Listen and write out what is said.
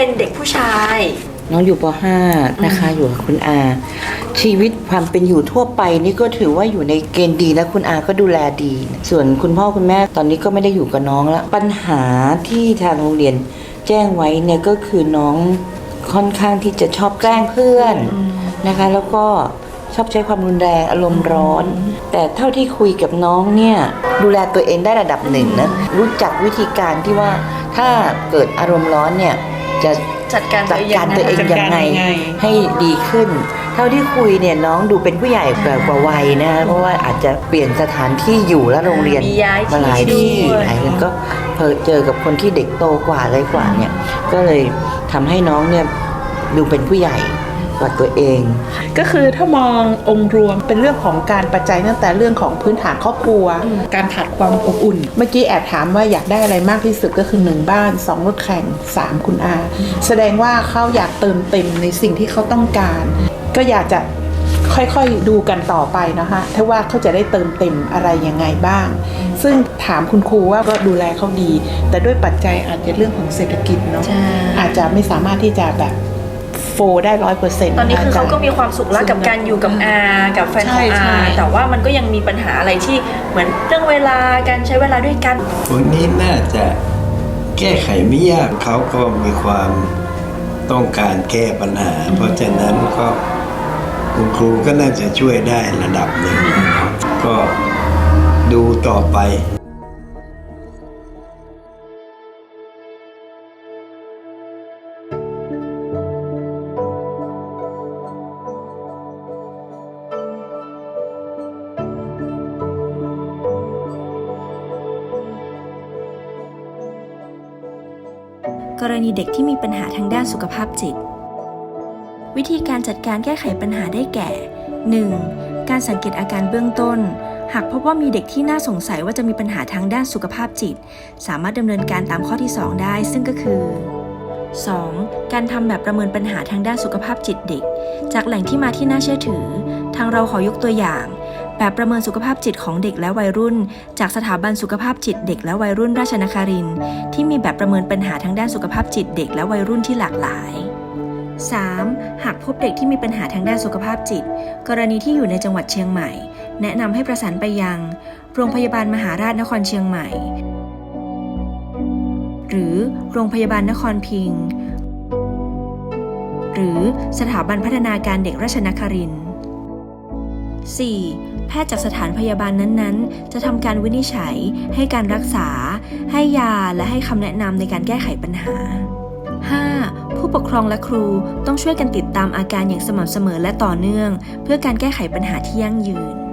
เป็นเด็กผู้ชาย น้องอยู่ป .5 นะคะอยู่กับคุณอา ชีวิตความเป็นอยู่ทั่วไปนี่ก็ถือว่าอยู่ในเกณฑ์ดีและคุณอาก็ดูแลดี ส่วนคุณพ่อคุณแม่ตอนนี้ก็ไม่ได้อยู่กับน้องแล้วปัญหาที่ทางโรงเรียนแจ้งไว้เนี่ยก็คือน้องค่อนข้างที่จะชอบแกล้งเพื่อนนะคะ แล้วก็ชอบใช้ความรุนแรงอารมณ์ร้อน แต่เท่าที่คุยกับน้องเนี่ย ดูแลตัวเองได้ระดับหนึ่งนะรู้จักวิธีการที่ว่าถ้าเกิดอารมณ์ร้อนเนี่ย จะจัดการจัดการตัวเองจัดยัการงไงยังไงให้ดีขึ้น เท่าที่คุยเนี่ยน้องดูเป็นผู้ใหญ่กว่ากว่าวัยนะเพราะว่าอาจจะเปลี่ยนสถานที่อยู่และโรงเรียนมีย้ายมาหลายที่ที่ด้วยหลายคนก็เพอเจอกับคนที่เด็กโตกว่าอะไรกว่าเนี่ยก็เลยทำให้น้องเนี่ยดูเป็นผู้ใหญ่ กว่าตัวเอง ก็คือถ้ามององค์รวมเป็นเรื่องของการปัจจัยตั้งแต่เรื่องของพื้นฐานครอบครัว การขาดความอบอุ่น เมื่อกี้แอบถามว่าอยากได้อะไรมากที่สุดก็คือหนึ่งบ้านสองรถแข่งสามคุณอา แสดงว่าเขาอยากเติมเต็มในสิ่งที่เขาต้องการ ก็อยากจะค่อยๆ ดูกันต่อไปนะคะถ้าว่าเขาจะได้เติมเต็มอะไรยังไงบ้าง ซึ่งถามคุณครูว่าก็ดูแลเขาดี แต่ด้วยปัจจัยอาจจะเรื่องของเศรษฐกิจเนาะใช่อาจจะไม่สามารถที่จะแบบ โฟได้ร้อยเปอร์เซ็นต์ตอนนี้คือเขาก็มีความสุขแล้วกับการอยู่กับอากับแฟนของใช่ใช่อาแต่ว่ามันก็ยังมีปัญหาอะไรที่เหมือนเรื่องเวลาการใช้เวลาด้วยกันพวกนี้น่าจะแก้ไขไม่ยากเขาก็มีความต้องการแก้ปัญหา เพราะฉะนั้นก็คุณครูก็น่าจะช่วยได้ระดับหนึ่งนะครับก็ดูต่อไป กรณีเด็กที่มีปัญหาทางด้านสุขภาพจิต วิธีการจัดการแก้ไขปัญหาได้แก่ 1. การสังเกตอาการเบื้องต้น หากพบว่ามีเด็กที่น่าสงสัยว่าจะมีปัญหาทางด้านสุขภาพจิต สามารถดำเนินการตามข้อที่ 2 ได้ ซึ่งก็คือ 2. การทำแบบประเมินปัญหาทางด้านสุขภาพจิตเด็ก จากแหล่งที่มาที่น่าเชื่อถือ ทางเราขอยกตัวอย่าง แบบประเมินสุขภาพจิตของเด็กและวัยรุ่น จากสถาบันสุขภาพจิตเด็กและวัยรุ่นราชนครินที่มีแบบประเมินปัญหาทางด้านสุขภาพจิตเด็กและวัยรุ่นที่หลากหลาย 3. หากพบเด็กที่มีปัญหาทางด้านสุขภาพจิต กรณีที่อยู่ในจังหวัดเชียงใหม่ แนะนำให้ประสานไปยัง โรงพยาบาลมหาราชนครเชียงใหม่ หรือโรงพยาบาลนครพิง หรือสถาบันพัฒนาการเด็กราชนครินทร์ 4. แพทย์จากสถานพยาบาลนั้นๆ จะทำการวินิจฉัย ให้การรักษา ให้ยาและให้คำแนะนำในการแก้ไขปัญหา 5. ผู้ปกครองและครูต้องช่วยกันติดตามอาการอย่างสม่ำเสมอและต่อเนื่อง เพื่อการแก้ไขปัญหาที่ยั่งยืน